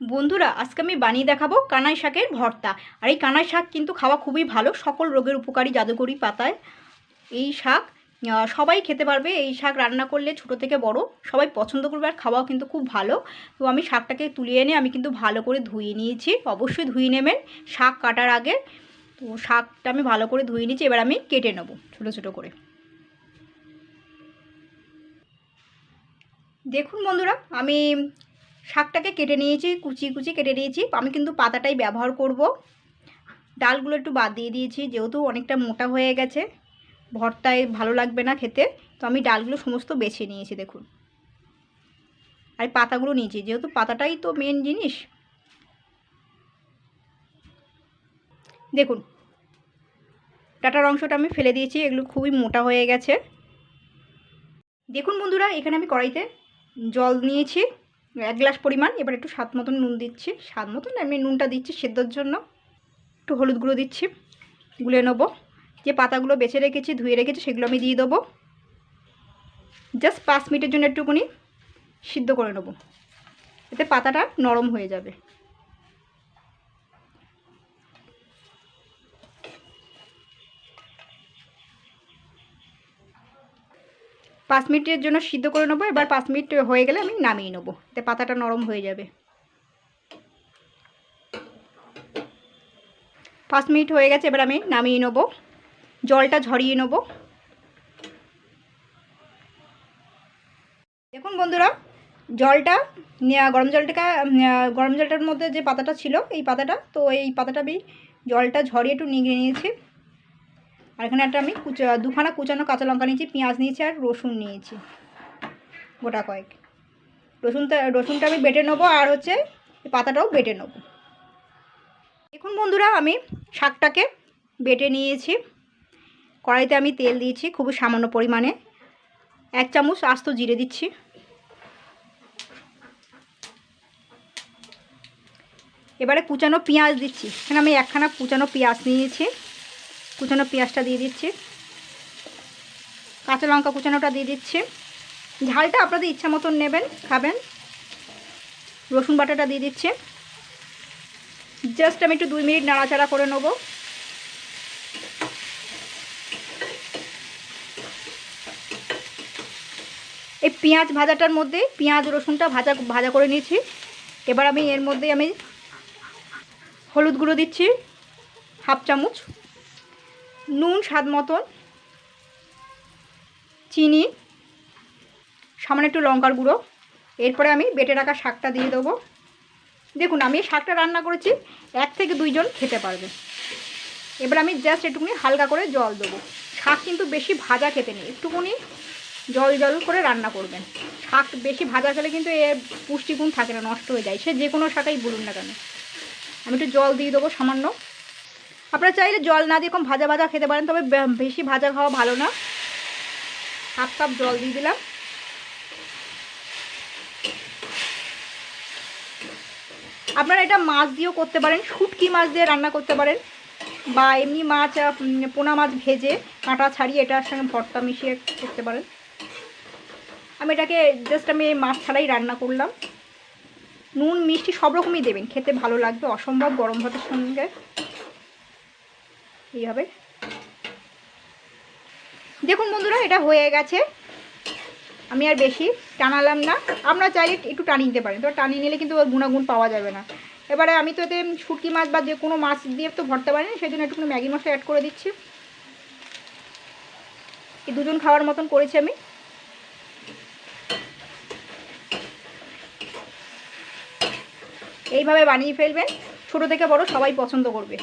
বন্ধুরা, আজকে আমি বানিয়ে দেখাবো কানাই শাকের ভর্তা। আর এই কানাই শাক কিন্তু খাওয়া খুবই ভালো, সকল রোগের উপকারী জাদুকরি পাতায়। এই শাক সবাই খেতে পারবে, এই শাক রান্না করলে ছোট থেকে বড় সবাই পছন্দ করবে আর খাওয়াও কিন্তু খুব ভালো। তো আমি শাকটাকে তুলিয়ে এনে আমি কিন্তু ভালো করে ধুয়ে নিয়েছি, অবশ্যই ধুয়ে নেবেন শাক কাটার আগে। তো শাকটা আমি ভালো করে ধুয়ে নিয়েছি, এবার আমি কেটে নেব ছোটো ছোটো করে। দেখুন বন্ধুরা, আমি শাকটাকে কেটে নিয়েছি কুচি কুচি কেটে নিয়েছি। আমি কিন্তু পাতাটাই ব্যবহার করব। ডালগুলো একটু বাদ দিয়ে দিয়েছি, যেহেতু অনেকটা মোটা হয়ে গেছে। ভর্তায় ভালো লাগবে না খেতে। তো আমি ডালগুলো সমস্ত বেছে নিয়েছি, দেখুন। আর পাতাগুলো নিয়েছি, যেহেতু পাতাটাই তো মেন জিনিস। দেখুন, ডাটার অংশটা আমি ফেলে দিয়েছি, এগুলো খুবই মোটা হয়ে গেছে। দেখুন বন্ধুরা, এখানে আমি কড়াইতে জল নিয়েছি। এক গ্লাস পরিমাণ, এবার একটু স্বাদ মতন নুন দিচ্ছি। স্বাদ মতন আমি নুনটা দিচ্ছি সেদ্ধর জন্য। একটু হলুদ গুঁড়ো দিচ্ছি, গুলে নেব। যে পাতাগুলো বেছে রেখেছি, ধুয়ে রেখেছি, সেগুলো আমি দিয়ে দেবো। জাস্ট পাঁচ মিনিটের জন্য একটুকুনি সিদ্ধ করে নেব। এতে পাতাটা নরম হয়ে যাবে। পাঁচ মিনিটের জন্য সিদ্ধ করে নেব, এবার পাঁচ মিনিট হয়ে গেলে আমি নামিয়ে নেব। এতে পাতাটা নরম হয়ে যাবে। পাঁচ মিনিট হয়ে গেছে, এবার আমি নামিয়ে নেব। জলটা ঝরিয়ে নেব। দেখুন বন্ধুরা, জলটা গরম জলটাকে গরম জলটার মধ্যে যে পাতাটা ছিল, এই পাতাটা, তো এই পাতাটা আমি জলটা ঝরিয়ে একটু নিয়ে নিয়েছি। আর এখানে একটা আমি কুচা, দুখানা কুচানো কাঁচা লঙ্কা নিয়েছি, পেঁয়াজ নিয়েছি আর রসুন নিয়েছি, গোটা কয়েক। রসুনটা রসুনটা আমি বেটে নেব আর হচ্ছে পাতাটাও বেটে নেব। দেখুন বন্ধুরা, আমি শাকটাকে বেটে নিয়েছি। কড়াইতে আমি তেল দিয়েছি খুবই সামান্য পরিমাণে। এক চামচ আস্ত জিরে দিচ্ছি। এবারে কুচানো পেঁয়াজ দিচ্ছি। এখানে আমি একখানা কুচানো পেঁয়াজ নিয়েছি। কুচানো পেঁয়াজটা দিয়ে দিচ্ছি। কাঁচা লঙ্কা কুচানোটা দিয়ে দিচ্ছি। ঝালটা আপনাদের ইচ্ছা মতন নেবেন, খাবেন। রসুন বাটাটা দিয়ে দিচ্ছি। জাস্ট আমি একটু দুই মিনিট নাড়াচাড়া করে নেব। এই পেঁয়াজ ভাজাটার মধ্যে পেঁয়াজ, রসুনটা ভাজা ভাজা করে নিয়েছি। এবার আমি এর মধ্যে আমি হলুদ গুঁড়ো দিচ্ছি, হাফ চামচ। নুন, স্বাদ মতন, চিনি, সামান্য একটু লঙ্কার গুঁড়ো। এরপরে আমি বেটে রাখা শাকটা দিয়ে দেবো। দেখুন, আমি শাকটা রান্না করেছি, এক থেকে দুইজন খেতে পারবে। এবার আমি জাস্ট একটুখানি হালকা করে জল দেবো। শাক কিন্তু বেশি ভাজা খেতে নেই, একটুখানি জল জল করে রান্না করবেন। শাক বেশি ভাজা খেলে কিন্তু এর পুষ্টিগুণ থাকে না, নষ্ট হয়ে যায়। সে যে কোনো শাকাই বলুন না কেন। আমি একটু জল দিয়ে দেবো সামান্য। আপনারা চাইলে জল না দিয়ে কম ভাজা ভাজা খেতে পারেন, তবে বেশি ভাজা খাওয়া ভালো না। হাফ কাপ জল দিয়ে দিলাম। আপনারা এটা মাছ দিয়েও করতে পারেন, শুটকি মাছ দিয়ে রান্না করতে পারেন, বা এমনি মাছ পোনা মাছ ভেজে কাঁটা ছাড়িয়ে এটার সঙ্গে ভর্তা মিশিয়ে করতে পারেন। আমি এটাকে জাস্ট আমি মাছ ছাড়াই রান্না করলাম। নুন, মিষ্টি সব রকমই দেবেন, খেতে ভালো লাগবে, অসম্ভব গরম ভাতের সঙ্গে। এইভাবে। দেখুন বন্ধুরা, এটা হয়ে গেছে। আমি আর বেশি টানালাম না। আপনারা চাইলে একটু টানিয়ে নিতে পারেন। তো টানিয়ে নিলে কিন্তু গুণাগুণ পাওয়া যাবে না। এবারে আমি তো এতে শুটকি মাছ বা যে কোনো মাছ দিয়ে তো ভরতে পারি না সেই জন্য একটুখানি ম্যাগি মশলা অ্যাড করে দিচ্ছি। এই দুজন খাওয়ার মতন করেছি আমি। এইভাবে বানিয়ে ফেলবেন। ছোটো থেকে বড় সবাই পছন্দ করবে।